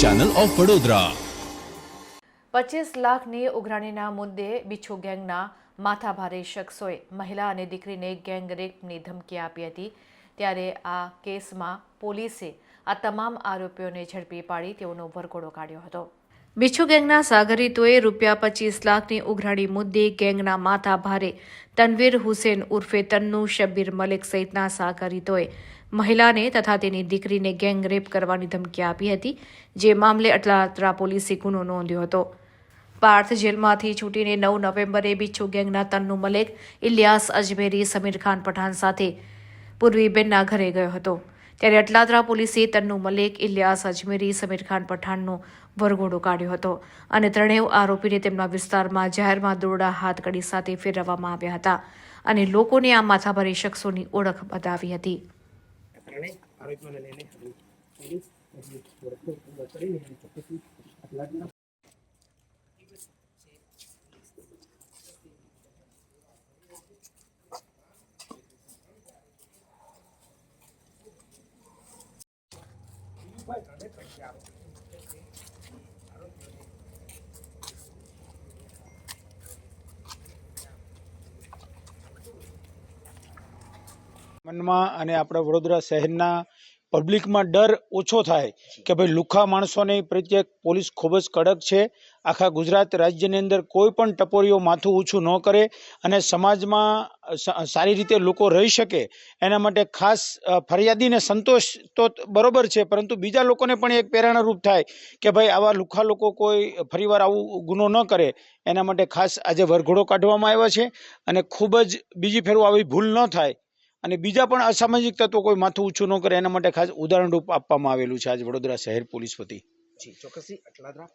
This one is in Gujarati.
ચેનલ ઓફ વડોદરા પચીસ લાખની ઉઘરાણીના મુદ્દે બિચ્છુ ગેંગના માથાભારે શખ્સોએ મહિલા અને દીકરીને ગેંગ રેપની ધમકી આપી હતી. ત્યારે આ કેસમાં પોલીસે આ તમામ આરોપીઓને ઝડપી પાડી તેઓનો વરઘોડો કાઢ્યો હતો. બીછુ ગેંગના સાગરીતોએ રૂપિયા પચીસ લાખની ઉઘરાણી મુદ્દે ગેંગના માથા ભારે તનવીર હુસેન ઉર્ફે તન્નુ શબ્બીર મલિક સહિતના સાગરીતોએ મહિલાને તથા તેની દીકરીને ગેંગ રેપ કરવાની ધમકી આપી હતી, જે મામલે અટલાત્રા પોલીસે ગુનો નોંધ્યો હતો. પાર્થ જેલમાંથી છૂટીને નવ નવેમ્બરે બિચ્છુ ગેંગના તન્નુ મલેક, ઇલિયાસ અજમેરી, સમીર ખાન પઠાણ સાથે પૂર્વીબેનના ઘરે ગયો હતો. ત્યારે અટલાદરા પોલીસે તન્નુ મલેક, ઇલિયાસ અજમેરી, સમીર ખાન પઠાણનો વરઘોડો કાઢ્યો હતો અને ત્રણેય આરોપીને તેમના વિસ્તારમાં જાહેરમાં દોરડા હાથકડી સાથે ફેરવવામાં આવ્યા હતા અને લોકોને આ માથાભારી શખ્સોની ઓળખ બતાવી હતી. કારણે આરોપીઓને લઈને હાલ Thank હજી મનમાં અને આપણા વડોદરા શહેરના પબ્લિકમાં ડર ઓછો થાય કે ભાઈ લુખ્ખા માણસોને પ્રત્યે પોલીસ ખૂબ જ કડક છે. આખા ગુજરાત રાજ્યની અંદર કોઈ પણ ટપોરીઓ માથું ઊંચું ન કરે અને સમાજમાં સારી રીતે લોકો રહી શકે એના માટે ખાસ ફરિયાદીને સંતોષ તો, બરોબર છે, પરંતુ બીજા લોકોને પણ એક પ્રેરણારૂપ થાય કે ભાઈ આવા લુખા લોકો કોઈ ફરીવાર આવું ગુનો ન કરે એના માટે ખાસ આજે વરઘોડો કાઢવામાં આવ્યો છે અને ખૂબ જ બીજી ફેરું આવી ભૂલ ન થાય. અને બીજા પણ અસામાજિક તત્વો કોઈ માથું ઊંચું ન કરે, એના માટે ખાસ ઉદાહરણરૂપ આપવામાં આવેલું છે આજ વડોદરા શહેર પોલીસ વતી. અટલાદરા